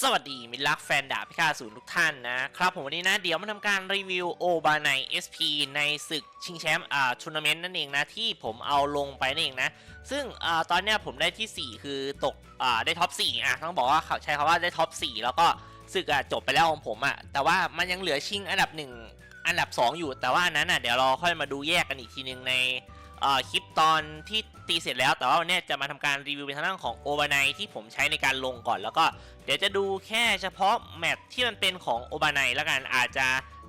สวัสดี มิตรรักแฟนดาบพิฆาตศูนย์ทุกท่านนะครับผมวันนี้นะ เดี๋ยวมาทำการรีวิวโอบาไน SP ในศึกชิงแชมป์อ่าทัวร์นาเมนต์นั่นเองนะ ที่ผมเอาลงไปนั่นเองนะ ซึ่งอ่าตอนเนี้ยผมได้ที่ 4 คือตกอ่าได้ท็อป 4 อะ ต้องบอกว่าเขาใช้คำว่าได้ท็อป 4 แล้วก็ศึกอะจบไปแล้วของผมอะ แต่ว่ามันยังเหลือชิงอันดับ 1 อันดับ 2 อยู่แต่ว่าอันนั้นอะเดี๋ยวเราค่อยมาดูแยกกันอีกทีนึงในเอ่อคลิปตอนที่ ตีเสร็จแล้ว แต่ว่าวันเนี้ยจะมาทำการรีวิวเป็นทางด้านของโอ a าไนที่ผมใช้ในการลงก่อน แล้วก็เดี๋ยวจะดูแค่เฉพาะแมตช์ที่มันเป็นของโอ a าไนแล้วกันอาจจะ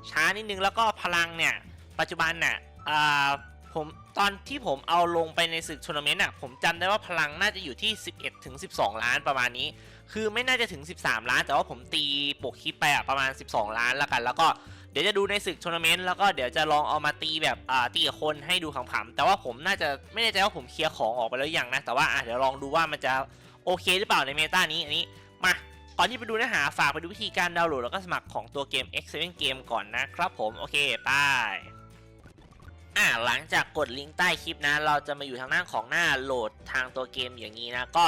ช้านิดนึงแล้วก็พลังเนี่ยปัจจุบันน่ะอ่าผมตอนที่ผมเอาลงไปในศึกทัวร์นาเมนต์อะผมจำได้ว่าพลังน่าจะอยู่ที่ 11ถึง12 ล้านประมาณนี้ คือไม่น่าจะถึง 13 ล้าน แต่ว่าผมตีปกคลิปไปอะประมาณ 12 ล้านแล้วกัน แล้วก็ เดี๋ยวจะดูในศึกทัวร์นาเมนต์แล้วก็เดี๋ยวจะลองเอามาตีแบบอ่าตีกับคนให้ดูขำๆแต่ว่าผมน่าจะไม่แน่ใจว่าผมเคลียร์ของออกไปแล้วยังนะ แต่ว่าอะเดี๋ยวลองดูว่ามันจะโอเคหรือเปล่าในเมตานี้อันนี้มาก่อนที่ไปดูเนื้อหาฝากไปดูวิธีการดาวน์โหลดแล้วก็สมัครของตัวเกม X7 Game ก่อนนะครับผมโอเคไป อะหลังจากกดลิงก์ใต้คลิปนะ เราจะมาอยู่ทางหน้าของหน้าโหลดทางตัวเกมอย่างนี้นะ ก็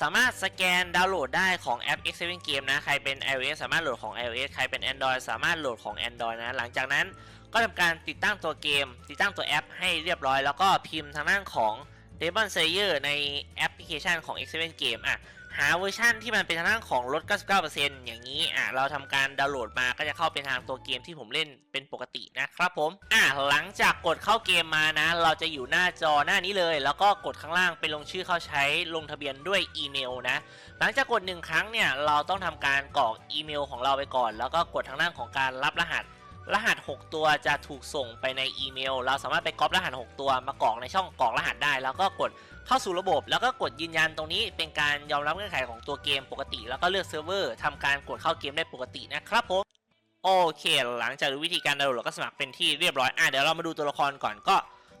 สามารถสแกนดาวน์โหลดได้ของแอป X7 Game นะ ใครเป็น iOS สามารถโหลดของ iOS ใครเป็น Android สามารถโหลดของ Android นะ หลังจากนั้นก็ทำการติดตั้งตัวเกม ติดตั้งตัวแอปให้เรียบร้อย แล้วก็พิมพ์ทางด้านของ Demon Slayer ในแอปพลิเคชันของ X7 Game อะ หาเวอร์ชันที่มันเป็นทางด้านของลด 99%อย่างนี้อะเราทำการดาวน์โหลดมาก็จะเข้าเป็นทางตัวเกมที่ผมเล่นเป็นปกตินะครับผมอะหลังจากกดเข้าเกมมานะ เราจะอยู่หน้าจอหน้านี้เลย แล้วก็กดข้างล่างเป็นลงชื่อเข้าใช้ลงทะเบียนด้วยอีเมลนะ หลังจากกดหนึ่งครั้งเนี่ยเราต้องทำการกรอกอีเมลของเราไปก่อน แล้วก็กดทางด้านของการรับรหัส รหัส 6 ตัวจะถูกส่งไปในอีเมล เราสามารถไปก๊อปรหัส 6 ตัวมากรอกในช่องกรอกรหัสได้ แล้วก็กดเข้าสู่ระบบ แล้วก็กดยืนยันตรงนี้เป็นการยอมรับเงื่อนไขของตัวเกมปกติ แล้วก็เลือกเซิร์ฟเวอร์ทำการกดเข้าเกมได้ปกตินะครับผมโอเค หลังจากดูวิธีการดาวน์โหลดก็สมัครเป็นที่เรียบร้อยอะเดี๋ยวเรามาดูตัวละครก่อนก็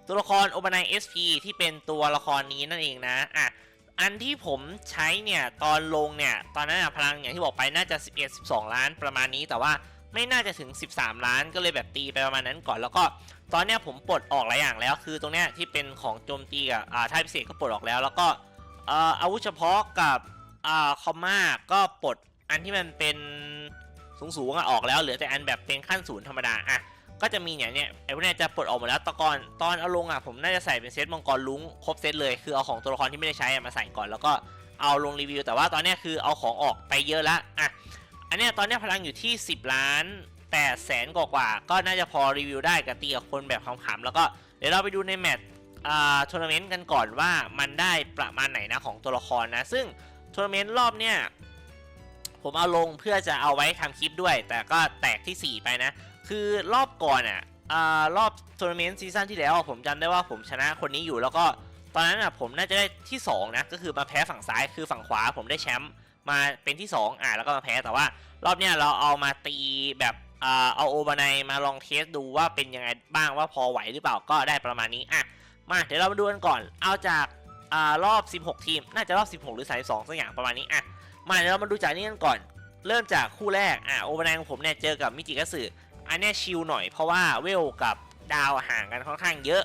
ตัวละครโอ a า i เ SP ที่เป็นตัวละครนี้นั่นเองนะอะอันที่ผมใช้เนี่ยตอนลงเนี่ยตอนนั้นพลังอย่างที่บอกไปน่าจะ 11 12 ล้านประมาณนี้แต่ว่า ไม่น่าจะถึง 13 ล้านก็เลยแบบตีไปประมาณนั้นก่อนแล้วก็ตอนเนี้ยผมปลดออกหลายอย่างแล้ว คือตรงเนี้ยที่เป็นของโจมตีกับอ่าท่าพิเศษก็ปลดออกแล้ว แล้วก็เอ่ออาวุธเฉพาะกับอ่าคอมมาก็ปลดอันที่มันเป็นสูงๆอะออกแล้วเหลือแต่อันแบบเป็นขั้นศูนย์ธรรมดาอะก็จะมีเนี่ยเนี่ยไอ้พวกเนี้ยจะปลดออกหมดแล้วตะกอนตอนเอาลงอะผมน่าจะใส่เป็นเซตมังกรลุงครบเซตเลยคือเอาของตัวละครที่ไม่ได้ใช้มาใส่ก่อนแล้วก็เอาลงรีวิว แต่ว่าตอนเนี้ยคือเอาของออกไปเยอะละอะ อันเนี้ยตอนเนี้ยพลังอยู่ที่ 10 ล้าน8แสนกว่าๆก็น่าจะพอรีวิวได้กับตีกับคนแบบขำๆแล้วก็เดี๋ยวเราไปดูในแมตช์อ่าทัวร์นาเมนต์กันก่อนว่ามันได้ประมาณไหนนะของตัวละครนะ ซึ่งทัวร์นาเมนต์รอบเนี้ยผมเอาลงเพื่อจะเอาไว้ทำคลิปด้วย แต่ก็แตกที่ 4 ไปนะ คือรอบก่อนอะรอบทัวร์นาเมนต์ซีซั่นที่แล้วผมจำได้ว่าผมชนะคนนี้อยู่แล้วก็ตอนนั้นอะผมน่าจะได้ที่ 2 นะ ก็คือมาแพ้ฝั่งซ้ายคือฝั่งขวาผมได้แชมป์ มาเป็นที่ 2 อะแล้วก็มาแพ้แต่ว่า รอบเนี้ยเราเอามาตีแบบอ่าเอาโอบานายมาลองเทสดูว่าเป็นยังไงบ้างว่าพอไหวหรือเปล่าก็ได้ประมาณนี้อะมาเดี๋ยวเรามาดูกันก่อน เอาจากอ่ารอบ 16 ทีม น่าจะรอบ 16 หรือ 32สักอย่างประมาณนี้อะมาเดี๋ยวเรามาดูจากนี้กันก่อน เริ่มจากคู่แรกอะโอบานายของผมเนี่ยเจอกับมิจิกัสึอันนี้ชิลหน่อยเพราะว่าเวลกับดาวห่างกันค่อนข้างเยอะ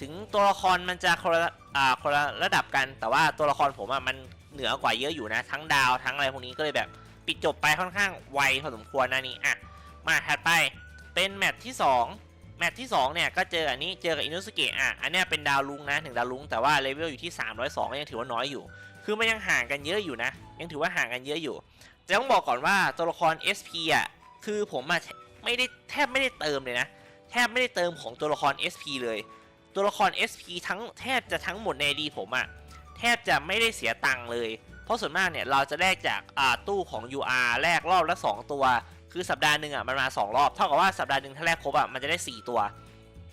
ถึงตัวละครมันจะคนละอ่าคนละระดับกัน แต่ว่าตัวละครผมอะมัน เหนือกว่าเยอะอยู่นะ ทั้งดาวทั้งอะไรพวกนี้ก็เลยแบบปิดจบไปค่อนข้างไวพอสมควรนะนี่อะมาถัดไปเป็นแมตช์ที่ 2 แมตช์ที่ 2 เนี่ย ก็เจออันนี้เจอกับอินุสเกะอะอันเนี้ยเป็นดาวลุงนะถึงดาวลุงแต่ว่าเลเวลอยู่ที่ 302ก็ยังถือว่าน้อยอยู่ คือมันยังห่างกันเยอะอยู่นะ ยังถือว่าห่างกันเยอะอยู่แต่ต้องบอกก่อนว่าตัวละคร SP อะคือผมอะไม่ได้แทบไม่ได้เติมเลยนะ แทบไม่ได้เติมของตัวละคร SP เลย ตัวละคร SP ทั้งแทบจะทั้งหมดในดีผมอะ บจะไม่ได้เสียตังค์เลย เพราะส่วนมากเนี่ยเราจะแลกจากตู้ของ UR แลกรอบละ 2 ตัว คือสัปดาห์หนึ่งอะมันมา 2 รอบ เท่ากับว่าสัปดาห์หนึ่งถ้าแลกครบอะมันจะได้ 4 ตัว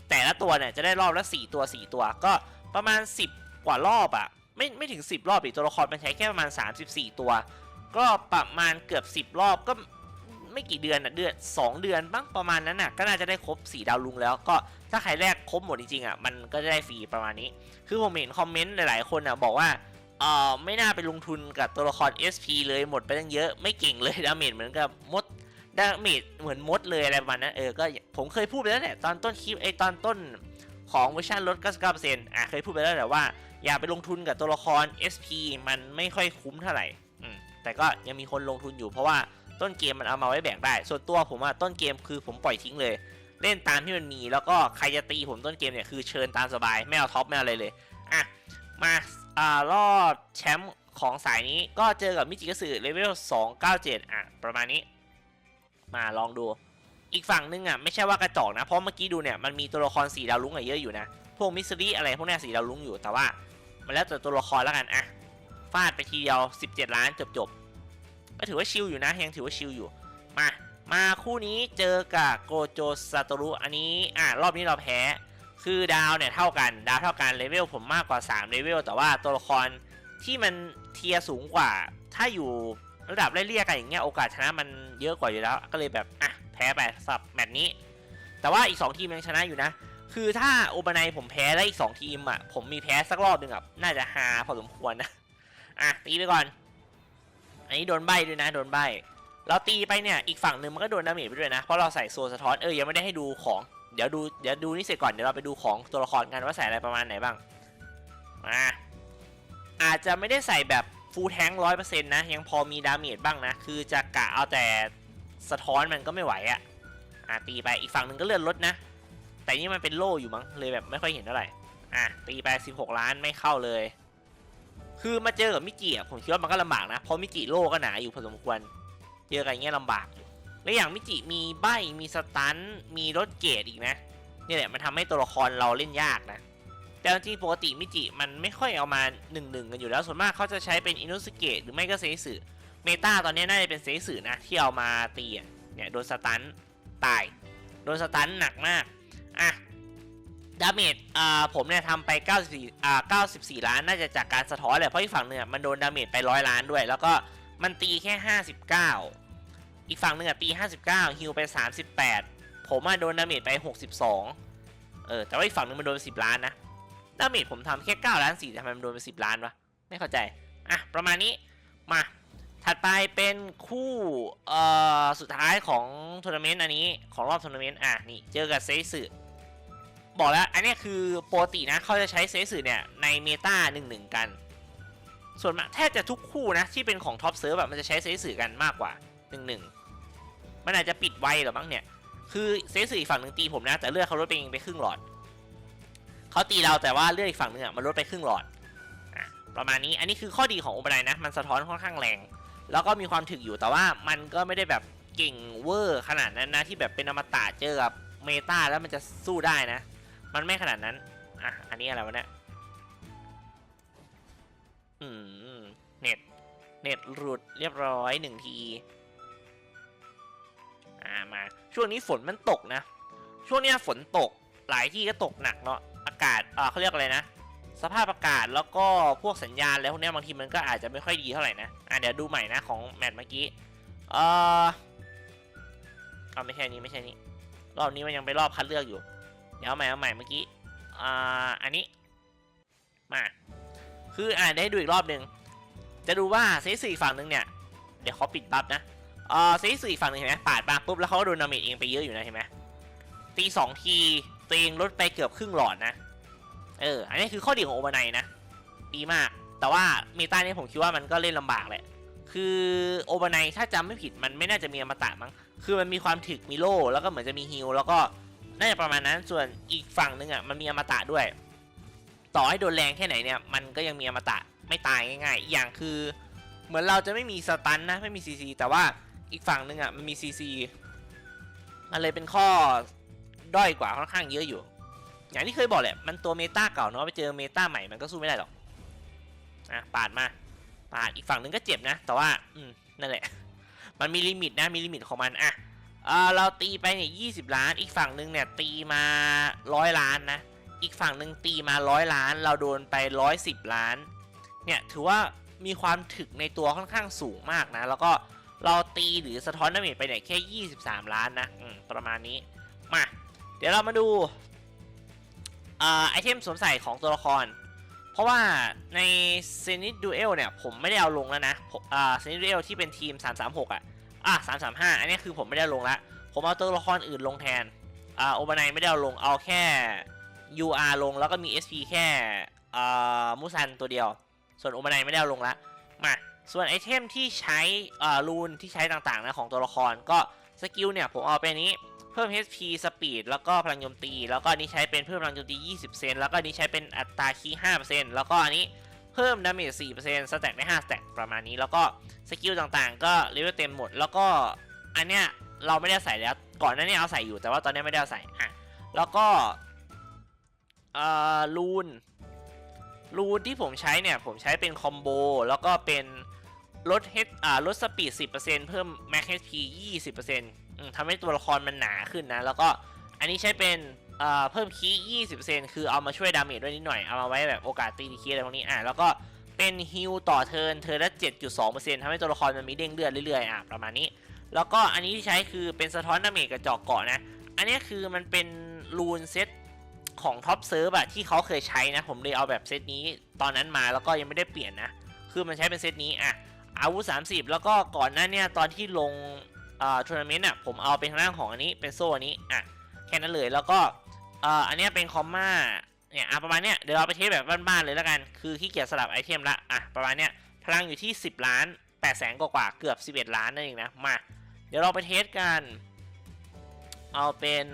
แต่ละตัวเนี่ยจะได้รอบละ 4 ตัว 4 ตัว ก็ประมาณ 10 กว่ารอบอะไม่ไม่ถึง 10 รอบอีกตัวละครมันใช้แค่ประมาณ 34 ตัว ก็ประมาณเกือบ 10 รอบก็ไม่กี่เดือนอะเดือน 2 เดือนบ้างประมาณนั้นน่ะก็น่าจะได้ครบ 4 ดาวลุงแล้วก็ ถ้าใครแรกครบหมดจริงๆอะมันก็จะได้ฟรีประมาณนี้ คือผมเห็นคอมเมนต์หลายๆคนอะบอกว่าเออไม่น่าไปลงทุนกับตัวละคร SP เลยหมดไปตั้งเยอะไม่เก่งเลยดาเมจเหมือนกับมดดาเมจเหมือนมดเลยอะไรประมาณนั้นเออก็ผมเคยพูดไปแล้วแหละตอนต้นคลิปไอตอนต้นของเวอร์ชันลด 99%อะเคยพูดไปแล้วแหละว่าอย่าไปลงทุนกับตัวละคร SP มันไม่ค่อยคุ้มเท่าไหร่แต่ก็ยังมีคนลงทุนอยู่เพราะว่าต้นเกมมันเอามาไว้แบ่งได้ ส่วนตัวผมอะต้นเกมคือผมปล่อยทิ้งเลย เล่นตามที่มันมีแล้วก็ใครจะตีผมต้นเกมเนี่ยคือเชิญตามสบายไม่เอาท็อปไม่เอาอะไรเลยอะมาอ่ารอบแชมป์ของสายนี้ก็เจอกับมิจิกสึเลเวล297 อะ ประมาณนี้ มาลองดู อีกฝั่งนึงอะ ไม่ใช่ว่ากระจอกนะ เพราะเมื่อกี้ดูเนี่ย มันมีตัวละครสีดาวลุ้งอะเยอะอยู่นะ พวกมิสซิลี่อะไรพวกนี้สีดาวลุ้งอยู่แต่ว่า มันแล้วแต่ตัวละครแล้วกัน อะ ฟาดไปทีเดียว 17 ล้านจบจบๆก็ถือว่าชิลอยู่นะ ยังถือว่าชิลอยู่ มา มาคู่นี้เจอกับโกโจซาโตรุอันนี้อะรอบนี้เราแพ้ คือดาวเนี่ยเท่ากันดาวเท่ากันเลเวลผมมากกว่า3เลเวลแต่ว่าตัวละครที่มันเทียร์สูงกว่า ถ้าอยู่ระดับไล่เรียกกันอย่างเงี้ยโอกาสชนะมันเยอะกว่าอยู่แล้ว ก็เลยแบบอะแพ้ไปสับแมตช์นี้ แต่ว่าอีก 2 ทีมยังชนะอยู่นะ คือถ้าโอบานายผมแพ้แล้วอีก 2 ทีมอะผมมีแพ้สักรอบหนึ่งอะน่าจะฮาพอสมควรนะอะตีไปก่อน อันนี้โดนใบด้วยนะโดนใบ เราตีไปเนี่ยอีกฝั่งหนึ่งมันก็โดนดาเมจไปด้วยนะเพราะเราใส่โซสะท้อนเออยังไม่ได้ให้ดูของเดี๋ยวดูเดี๋ยวดูนี่เสร็จก่อนเดี๋ยวเราไปดูของตัวละครกันว่าใส่อะไรประมาณไหนบ้างมาอาจจะไม่ได้ใส่แบบฟูลแทงร้อยเปอร์เซ็นต์นะยังพอมีดาเมจบ้างนะคือจะกะเอาแต่สะท้อนมันก็ไม่ไหวอะ่ะอะตีไปอีกฝั่งหนึ่งก็เลื่อนลดนะ แต่นี่มันเป็นโล่อยู่มั้งเลยแบบไม่ค่อยเห็นเท่าไหร่อะตีไป 16 ล้านไม่เข้าเลย คือมาเจอกับมิจิอะผมคิดว่ามันก็ลำบากนะเพราะมิจิโล่ก็หนาอยู่พอสมควร เจอกันอย่างเงี้ยลำบาก และอย่างมิจิมีใบมีสตันมีรถเกตอีกนะนี่แหละมันทำให้ตัวละครเราเล่นยากนะแต่จริงปกติมิจิมันไม่ค่อยเอามา1นึกันอยู่แล้วส่วนมากเขาจะใช้เป็นอินุสเกตหรือไม่ก็เซสึเมตาตอนนี้น่าจะเป็นเซสึนะที่เอามาตีเนี่ยโดนสตันตายโดนสตันหนักมากอะดาเมจอ่าผมเนี่ยทำไป94อ่า94 ล้านน่าจะจากการสะท้อนแหละเพราะอีกฝั่งเนี่ยมันโดนดาเมจไปร้อยล้านด้วย แล้วก็มันตีแค่ 59 อีกฝั่งหนึ่งอะตี 59ฮิวไป 38 ผมอะโดนดาเมจไป 62 เออ แต่ว่าอีกฝั่งหนึงมันโดนไป10 ล้านนะ ดาเมจผมทำแค่9ล้าน4ทำไมมันโดนไป 10 ล้านวะ ไม่เข้าใจ อะ ประมาณนี้ มา ถัดไปเป็นคู่ เอ่อ สุดท้ายของทัวร์นาเมนต์อันนี้ ของรอบทัวร์นาเมนต์ อะ นี่ เจอกับเซสึบอกแล้ว อันเนี้ยคือปกตินะ เขาจะใช้เซสึเนี่ยในเมตาหนึ่งหนึ่งกัน ส่วนมากแทบจะทุกคู่นะที่เป็นของท็อปเซิร์ฟแบบมันจะใช้เซสึกันมากกว่าหนึ่งหนึ่ง มันอาจจะปิดไวหรือมั้งเนี่ย คือเซสึอีกฝั่งหนึ่งตีผมนะ แต่เลือดเขาลดไปเองไปครึ่งหลอด เขาตีเราแต่ว่าเลือดอีกฝั่งหนึ่งอะมันลดไปครึ่งหลอดอประมาณนี้ อันนี้คือข้อดีของโอเปร่านะ มันสะท้อนค่อนข้างแรง แล้วก็มีความถึกอยู่ แต่ว่ามันก็ไม่ได้แบบเก่งเวอร์ขนาดนั้นนะ ที่แบบเป็นอมตะเจอกับเมตาแล้วมันจะสู้ได้นะ มันไม่ขนาดนั้น อะ อันนี้อะไรวะเนี่ย อืม เน็ต เน็ตหลุดเรียบร้อยหนึ่งที อ่ามาช่วงนี้ฝนมันตกนะ ช่วงนี้ฝนตกหลายที่ก็ตกหนักเนาะอากาศอ่าเขาเรียกอะไรนะสภาพอากาศแล้วก็พวกสัญญาณแล้วพวกเนี้ยบางทีมันก็อาจจะไม่ค่อยดีเท่าไหร่นะอะเดี๋ยวดูใหม่นะของแมตช์เมื่อกี้เออเอาไม่ใช่นี้ไม่ใช่นี้รอบนี้มันยังไปรอบคัดเลือกอยู่ เดี๋ยวใหม่เอาใหม่เมื่อกี้อ่าอันนี้มาคืออ่านได้ดูอีกรอบหนึ่งจะดูว่าเซสี่ฝั่งหนึ่งเนี่ยเดี๋ยวเขาปิดบัฟนะ อ่าเซสี่ฝั่งนึงเห็นไหมปาดมาปุ๊บแล้วเขาก็โดนดาเมจเองไปเยอะอยู่นะเห็นไหมตีสองทีตัวเองลดไปเกือบครึ่งหลอดนะ เออ อันนี้คือข้อดีของโอเบไนนะ ดีมาก แต่ว่าเมตาเนี่ยผมคิดว่ามันก็เล่นลำบากแหละ คือโอเบไนถ้าจำไม่ผิดมันไม่น่าจะมีอมตะมั้ง คือมันมีความถึกมีโล่แล้วก็เหมือนจะมีฮิลแล้วก็น่าจะประมาณนั้น ส่วนอีกฝั่งหนึงอะมันมีอมตะด้วย ต่อให้โดนแรงแค่ไหนเนี่ยมันก็ยังมีอมตะไม่ตายง่ายๆอีกอย่างคือเหมือนเราจะไม่มีสตันนะไม่มีซีซีแต่ว่า อีกฝั่งหนึ่งอะมันมีซีซีมันเลยเป็นข้อด้อยกว่าค่อนข้างเยอะอยู่ อย่างที่เคยบอกแหละ มันตัวเมตาเก่าเนาะไปเจอเมตาใหม่มันก็สู้ไม่ได้หรอกอะปาดมาปาดอีกฝั่งหนึ่งก็เจ็บนะ แต่ว่าอืมนั่นแหละ มันมีลิมิตนะมีลิมิตของมันอะเออเราตีไปเนี่ยยีล้าน อีกฝั่งหนึ่งเนี่ยตีมาร้อยล้านนะ อีกฝั่งหนึ่งตีมาร้อยล้าน เราโดนไปร้อยสิบล้าน เนี่ยถือว่ามีความถึกในตัวค่อนข้างสูงมากนะ แล้วก็ เราตีหรือสะท้อนดาเมจไปเนี่ยแค่ 23 ล้านนะประมาณนี้ มา เดี๋ยวเรามาดูไอเทมสวมใส่ของตัวละคร เพราะว่าในเซนิตดูเอลเนี่ย ผมไม่ได้เอาลงแล้วนะเซนิตดูเอลที่เป็นทีม 336 อะ อะสามสามห้าอันนี้คือผมไม่ได้ลงละ ผมเอาตัวละครอื่นลงแทนอ่าโอบานายไม่ได้เอาลง เอาแค่ UR ลงแล้วก็มี SP แค่อ่ามูซันตัวเดียว ส่วนโอบานายไม่ได้เอาลงละ มา ส่วนไอเทมที่ใช้อ่ารูนที่ใช้ต่างๆนะของตัวละครก็สกิลเนี่ยผมเอาไปนี้เพิ่ม HP Speed แล้วก็พลังโจมตี แล้วก็นนี้ใช้เป็นเพิ่มพลังโจมตี 20เซนแล้วก็นนี้ใช้เป็นอัตราคีย์5%แล้วก็อันนี้เพิ่มดาเมจ4%สแต็กได้5สแต็กประมาณนี้ แล้วก็สกิลต่างๆ ก็เลเวลเต็มหมด แล้วก็อันเนี้ยเราไม่ได้ใส่แล้วก่อนหน้านี้เอาใส่อยู่แต่ว่าตอนนี้ไม่ได้เอาใส่อะแล้วก็เอ่อรูนรูนที่ผมใช้เนี่ยผมใช้เป็นคอมโบแล้วก็เป็น ลดเฮดอ่าลดสปีด 10%เพิ่มแม็ก HP 20%อืมทำให้ตัวละครมันหนาขึ้นนะ แล้วก็อันนี้ใช้เป็นเอ่อเพิ่มคีย์20%คือเอามาช่วยดาเมจด้วยนิดหน่อย เอามาไว้แบบโอกาสตีดีคีอะไรพวกนี้อะแล้วก็เป็นฮิลต่อเทิร์นเทิร์นละ7.2%ทำให้ตัวละครมันมีเด้งเลือดเรื่อยๆอะประมาณนี้ แล้วก็อันนี้ที่ใช้คือเป็นสะท้อนดาเมจกระจอกเกาะนะ อันนี้คือมันเป็นรูนเซตของท็อปเซิร์ฟอะที่เขาเคยใช้นะ ผมเลยเอาแบบเซตนี้ตอนนั้นมาแล้วก็ยังไม่ได้เปลี่ยนนะ คือมันใช้เป็นเซตนี้อะ อาวุธ 30 แล้วก็ก่อนหน้าเนี่ยตอนที่ลงอ่าทัวร์นาเมนต์อะผมเอาเป็นทางด้านของอันนี้เป็นโซ่อันนี้อะแค่นั้นเลยแล้วก็อ,อันนี้เป็นคอมมาเนี่ยอะประมาณเนี้ยเดี๋ยวเราไปเทสแบบบ้านๆเลยแล้วกัน คือขี้เกียจสลับไอเทมละอะประมาณเนี้ยพลังอยู่ที่ 10 ล้าน8แสนกว่าเกือบ 11 ล้านนั่นเองนะมาเดี๋ยวเราไปเทสกัน เอาเป็น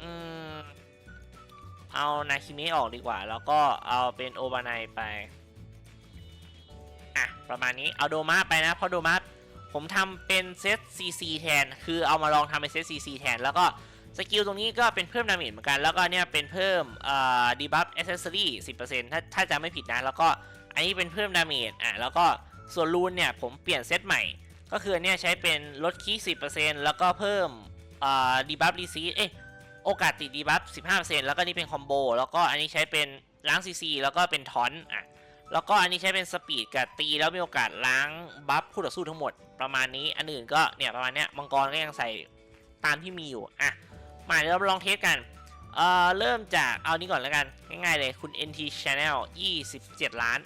อืมเอานาคิเมะออกดีกว่า แล้วก็เอาเป็นโอบานายไป อะประมาณนี้เอาโดมาไปนะ เพราะโดมาผมทำเป็นเซต CC แทน คือเอามาลองทำเป็นเซต CC แทน แล้วก็สกิลตรงนี้ก็เป็นเพิ่มดาเมจเหมือนกัน แล้วก็เนี่ยเป็นเพิ่มเอ่อดีบัฟแอ c เซสซอรี่10%ถ้าถ้าจะไม่ผิดนะ แล้วก็อันนี้เป็นเพิ่มดาเมจอะแล้วก็ส่วนรูนเนี่ยผมเปลี่ยนเซตใหม่ ก็คือเนี่ยใช้เป็นลดคีย์10%แล้วก็เพิ่มอ่าดีบัฟรีซีเอ๊ะโอกาสติดดีบัฟ15%แล้วก็นี่เป็นคอมโบแล้วก็อันนี้ใช้เป็นล้างซีซีแล้วก็เป็นทอนอะ แล้วก็อันนี้ใช้เป็นสปีดกับตีแล้วมีโอกาสล้างบัฟคู่ต่อสู้ทั้งหมดประมาณนี้ อันอื่นก็เนี่ยประมาณเนี้ยมังกรก็ยังใส่ตามที่มีอยู่ อะ มาเดี๋ยวเราลองเทสกัน เอ่อ เริ่มจากเอานี้ก่อนแล้วกัน ง่ายๆเลยคุณ NT Channel 27 ล้าน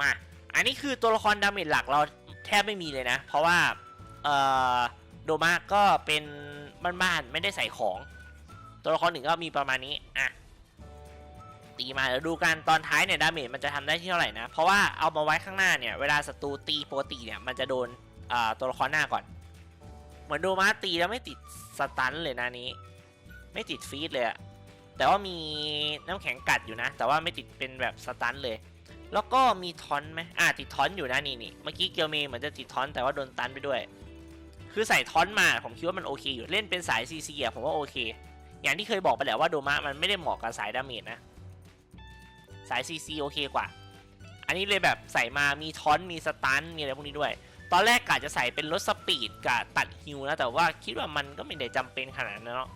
มา อันนี้คือตัวละครดาเมจหลักเราแทบไม่มีเลยนะ เพราะว่า เอ่อ โดมาก็เป็นบ้านๆไม่ได้ใส่ของ ตัวละครหนึ่งก็มีประมาณนี้ อะ ตีมาเดี๋ยวดูกันตอนท้ายเนี่ยดาเมจมันจะทำได้ที่เท่าไหร่นะ เพราะว่าเอามาไว้ข้างหน้าเนี่ยเวลาศัตรูตีปกติเนี่ยมันจะโดนตัวละครหน้าก่อน เหมือนโดมาตีแล้วไม่ติดสตันเลยนะนี้ ไม่ติดฟีดเลยอะแต่ว่ามีน้ำแข็งกัดอยู่นะ แต่ว่าไม่ติดเป็นแบบสตันเลย แล้วก็มีทอนไหมอ่าติดทอนอยู่นะนี่นี่เมื่อกี้เกียวเมย์เหมือนจะติดทอนแต่ว่าโดนตันไปด้วย คือใส่ทอนมาผมคิดว่ามันโอเคอยู่เล่นเป็นสายซีซีอะผมว่าโอเค อย่างที่เคยบอกไปแล้วว่าโดมะมันไม่ได้เหมาะกับสายดาเมจนะ สายซีซีโอเคกว่า อันนี้เลยแบบใส่มามีทอนมีสตันมีอะไรพวกนี้ด้วย ตอนแรกกะจะใส่เป็นลดสปีดกับตัดฮิวนะ แต่ว่าคิดว่ามันก็ไม่ได้จำเป็นขนาดนั้นเนาะ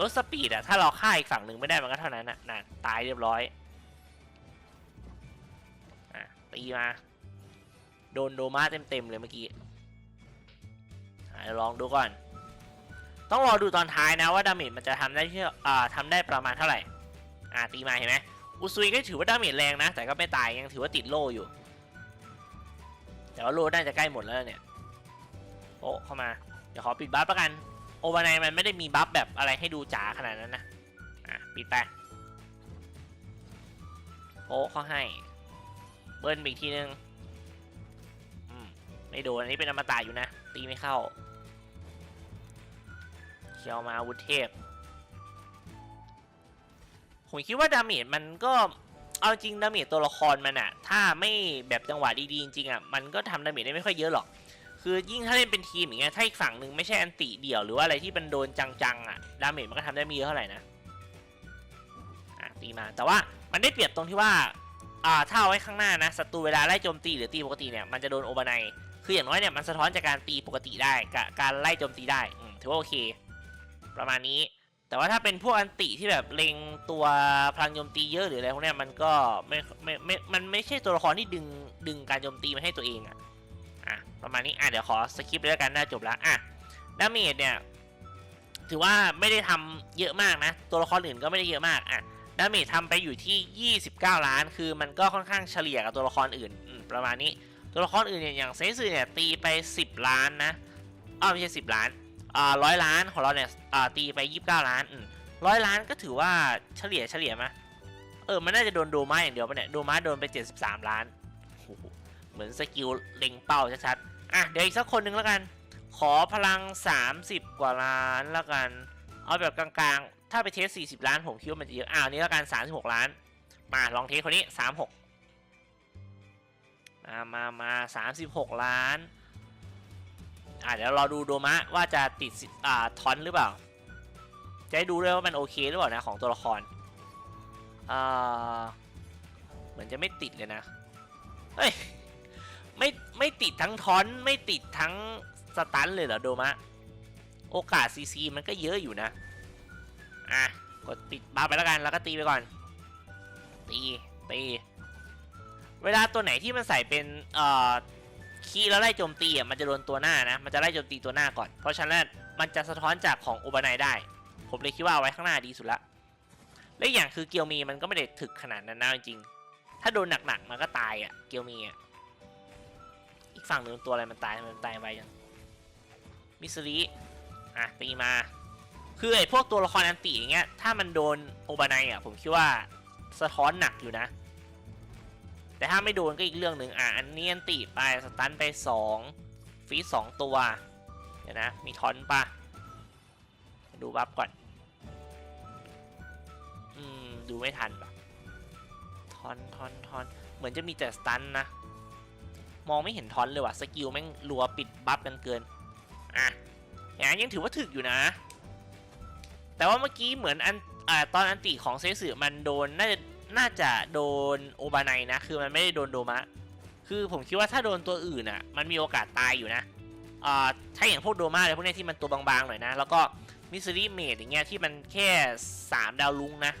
ลดสปีดอะถ้าเราฆ่าอีกฝั่งหนึ่งไม่ได้มันก็เท่านั้นนะน่ะตายเรียบร้อยอะตีมา โดนโดมาเต็มๆเลยเมื่อกี้ลองดูก่อน ต้องรอดูตอนท้ายนะว่าดาเมจมันจะทำได้ที่อ่าทำได้ประมาณเท่าไหร่ อ่าตีมาเห็นไหม อุซุยก็ถือว่าดาเมจแรงนะ แต่ก็ไม่ตายยังถือว่าติดโล่อยู่ แต่ว่าโล่น่าจะใกล้หมดแล้วเนี่ย โอ้เข้ามา เดี๋ยวขอปิดบัฟแล้วกัน โอวานายมันไม่ได้มีบัฟแบบอะไรให้ดูจ๋าขนาดนั้นนะ อะ ปิดไป โอ้เขาให้ เบิ้ลอีกทีนึงอืมไม่โดนอันนี้เป็นอมตะอยู่นะ ตีไม่เข้าเคียวมาวุธเทพ ผมคิดว่าดาเมจมันก็เอาจริงดาเมจตัวละครมันอะถ้าไม่แบบจังหวะดีๆจริงๆอะมันก็ทำดาเมจได้ไม่ค่อยเยอะหรอก คือยิ่งถ้าเล่นเป็นทีมอย่างเงี้ยถ้าอีกฝั่งหนึ่งไม่ใช่อันติเดี่ยวหรือว่าอะไรที่มันโดนจังๆอะดาเมจมันก็ทำได้ไม่เยอะเท่าไหร่นะอะตีมาแต่ว่ามันได้เปรียบตรงที่ว่าอ่าถ้าเอาไว้ข้างหน้านะศัตรูเวลาไล่โจมตีหรือตีปกติเนี่ยมันจะโดนโอบานายคืออย่างน้อยเนี่ยมันสะท้อนจากการตีปกติได้กับการไล่โจมตีได้ถือว่าโอเค ประมาณนี้ แต่ว่าถ้าเป็นพวกอันติที่แบบเล็งตัวพลังโจมตีเยอะหรืออะไรพวกนี้มันก็ไม่ไม่ไม่มันไม่ใช่ตัวละครที่ดึงดึงการโจมตีมาให้ตัวเองอะอะประมาณนี้อะเดี๋ยวขอสกิปเลยแล้วกันน่าจบแล้วอะดาเมจเนี่ยถือว่าไม่ได้ทำเยอะมากนะ ตัวละครอื่นก็ไม่ได้เยอะมากอะดาเมจทำไปอยู่ที่ 29 ล้าน คือมันก็ค่อนข้างเฉลี่ยกับตัวละครอื่นประมาณนี้ ตัวละครอื่นเนี่ยอย่างเซนสึเนี่ยตีไป 10 ล้านนะอ้าวไม่ใช่ 10 ล้าน อ่าร้อยล้านของเราเนี่ยอ่าตีไปยี่สิบเก้าล้านร้อยล้านก็ถือว่าเฉลี่ยเฉลี่ยไหมเออมันน่าจะโดนโดมาอย่างเดียวปะเนี่ยโดมาโดนไปเจ็ดสิบสามล้านโอ้โหมือนสกิลเล็งเป้าชัดๆอะเดี๋ยวอีกสักคนหนึ่งแล้วกัน ขอพลัง30กว่าล้านแล้วกัน เอาแบบกลางๆ ถ้าไปเทส40ล้านผมคิดว่ามันจะเยอะอ่านี้แล้วกัน36ล้าน มาลองเทสคนนี้36มหกมามามา36ล้าน อ่าเดี๋ยวเรอดูโดมะว่าจะติดอ่าทอนหรือเปล่า จะให้ดูด้วยว่ามันโอเคหรือเปล่านะของตัวละครอ่าเหมือนจะไม่ติดเลยนะเฮ้ยไม่ไม่ติดทั้งทอนไม่ติดทั้งสตันเลยเหรอโดมะโอกาสซีซีมันก็เยอะอยู่นะอะกดปิดบ้าไปแล้วกันแล้วก็ตีไปก่อน ตีตีเวลาตัวไหนที่มันใส่เป็นเอ่อ คีย์แล้วไล่โจมตีอะมันจะโดนตัวหน้านะ มันจะไล่โจมตีตัวหน้าก่อน เพราะฉะนั้นมันจะสะท้อนจากของโอบานายได้ ผมเลยคิดว่าเอาไว้ข้างหน้าดีสุดละและอีกอย่างคือเกียวมีมันก็ไม่ได้ถึกขนาดนั้นนะจริงๆถ้าโดนหนักๆมันก็ตายอะเกียวมีอะอีกฝั่งหนึ่งตัวอะไรมันตายมันตายไปยังมิสซิอะตีมาคือไอ้พวกตัวละครอันติอย่างเงี้ยถ้ามันโดนโอบานายอะผมคิดว่าสะท้อนหนักอยู่นะ แต่ถ้าไม่โดนก็อีกเรื่องหนึ่งอะอันนี้อันติไปสตันไปสองฟีสองตัว เดี๋ยวนะ มีทอนปะดูบัฟก่อน อืม ดูไม่ทันปะทอนทอนทอนเหมือนจะมีแต่สตันนะ มองไม่เห็นทอนเลยว่ะ สกิลแม่งรัวปิดบัฟกันเกิน อะอย่างยังถือว่าถึกอยู่นะ แต่ว่าเมื่อกี้เหมือนอันอ่าตอนอันติของเซสึมันโดน น่าจะ น่าจะโดนโอบานายนะ คือมันไม่ได้โดนโดมะ คือผมคิดว่าถ้าโดนตัวอื่นอะ มันมีโอกาสตายอยู่นะอ่าถ้าอย่างพวกโดมาอะไรพวกเนี้ยที่มันตัวบางๆหน่อยนะ แล้วก็มิสซิลี่เมดอย่างเงี้ยที่มันแค่ 3 ดาวลุงนะ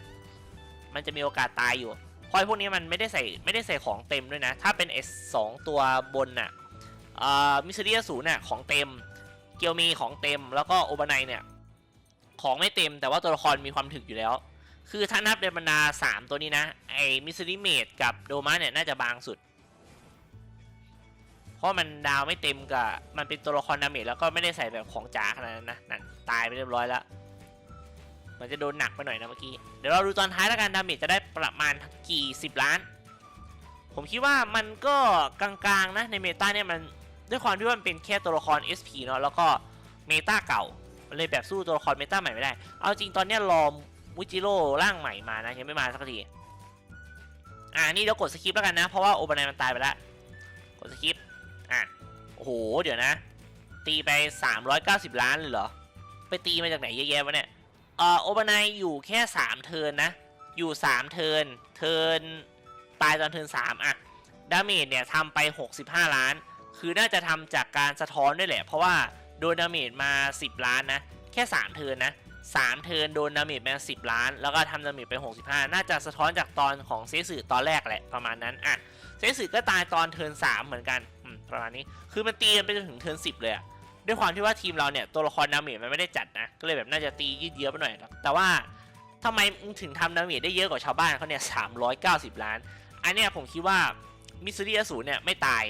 มันจะมีโอกาสตายอยู่พอ้พวกนี้มันไม่ได้ใส่ไม่ได้ใส่ของเต็มด้วยนะ ถ้าเป็น S 2ตัวบนน่ะอ่ามิสซิลี่ศูนย์น่ะของเต็ม เกียวมีของเต็มแล้วก็โอบานายเนี่ยของไม่เต็มแต่ว่าตัวละครมีความถึกอยู่แล้ว คือถ้านับในบรรดา 3 ตัวนี้นะ ไอ้มิสซิลี่เมดกับโดมาเนี่ย น่าจะบางสุด เพราะมันดาวไม่เต็มกับ มันเป็นตัวละครดาเมจแล้วก็ไม่ได้ใส่แบบของจ๋าขนาดนั้นนะนั่นตายไปเรียบร้อยแล้ว มันจะโดนหนักไปหน่อยนะเมื่อกี้ เดี๋ยวเราดูตอนท้ายแล้วกันดาเมจจะได้ประมาณกี่สิบล้าน ผมคิดว่ามันก็กลางๆนะในเมตาเนี่ยมันด้วยความที่มันเป็นแค่ตัวละคร SP เนาะแล้วก็เมตาเก่าเลยแบบสู้ตัวละครเมตาใหม่ไม่ได้ เอาจริงตอนเนี้ยรอ มูจิโร่ร่างใหม่มานะยังไม่มาสักทีอ่านี่เดี๋ยวกดสกิปแล้วกันนะ เพราะว่าโอบานายมันตายไปแล้วกดสกิปอะโอ้โหเดี๋ยวนะ ตีไป 390 ล้านเลยเหรอ ไปตีมาจากไหนเยอะแยะวะเนี่ยเอ่อโอบานายอยู่แค่ 3 เทินนะ อยู่ 3 เทินเทินตายตอนเทิน3อะดาเมจเนี่ยทำไป 65 ล้าน คือน่าจะทำจากการสะท้อนด้วยแหละ เพราะว่าโดนดาเมจมา 10 ล้านนะ แค่ 3 เทินนะ 3 เทิร์นโดนดาเมจมา10 ล้าน แล้วก็ทำดาเมจไป 65 น่าจะสะท้อนจากตอนของเซสึตอนแรกแหละประมาณนั้นอะเซสึก็ตายตอนเทิร์น3 เหมือนกันประมาณนี้คือมันตีกันไปจนถึงเทิร์น10 เลยอะด้วยความที่ว่าทีมเราเนี่ยตัวละครดาเมจมันไม่ได้จัดนะ ก็เลยแบบน่าจะตียืดเยื้อไปหน่อย แต่ว่าทำไมถึงทำดาเมจได้เยอะกว่าชาวบ้านเขาเนี่ย390ล้าน อันเนี้ยผมคิดว่ามิสซิลี่อสูรเนี่ยไม่ตาย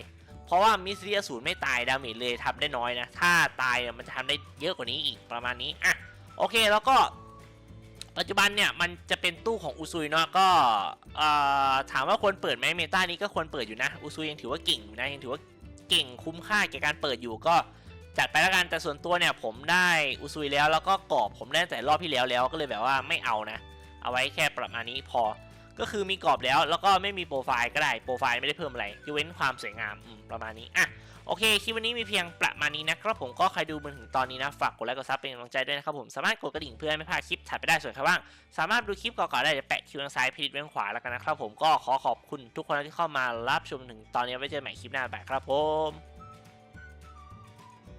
เพราะว่ามิสซิลี่อสูรไม่ตายดาเมจเลยทำได้น้อยนะ ถ้าตายเนี่ยมันจะทำได้เยอะกว่านี้อีกประมาณนี้ อะ โอเคแล้วก็ปัจจุบันเนี่ยมันจะเป็นตู้ของอุซุยเนาะก็ถามว่าควรเปิดไหมเมตานี้ก็ควรเปิดอยู่นะอุซุยยังถือว่าเก่งอยู่นะยังถือว่าเก่งคุ้มค่าแก่การเปิดอยู่ก็จัดไปแล้วกันแต่ส่วนตัวเนี่ยผมได้อุซุยแล้วแล้วก็กรอบผมได้แต่รอบที่แล้วแล้วก็เลยแบบว่าไม่เอานะ เอาไว้แค่ประมาณนี้พอก็คือมีกรอบแล้วแล้วก็ไม่มีโปรไฟล์ก็ได้โปรไฟล์ไม่ได้เพิ่มอะไรยกเว้นความสวยงามมประมาณนี้อะ โอเคคลิปวันนี้มีเพียงประมาณนี้นะครับผมก็ใครดูมาถึงตอนนี้นะฝากกดไลค์กดซับเป็นกำลังใจด้วยนะครับผมสามารถกดกระดิ่งเพื่อไม่พลาดคลิปถัดไปได้ส่วนใครว่างสามารถดูคลิปเก่าๆได้จะแปะคิวทางซ้ายพิดเว้ขวาแล้วกันนะครับผมก็ขอขอบคุณทุกคนที่เข้ามารับชมถึงตอนนี้ไว้เจอกันใหม่คลิปหน้าไปครับผม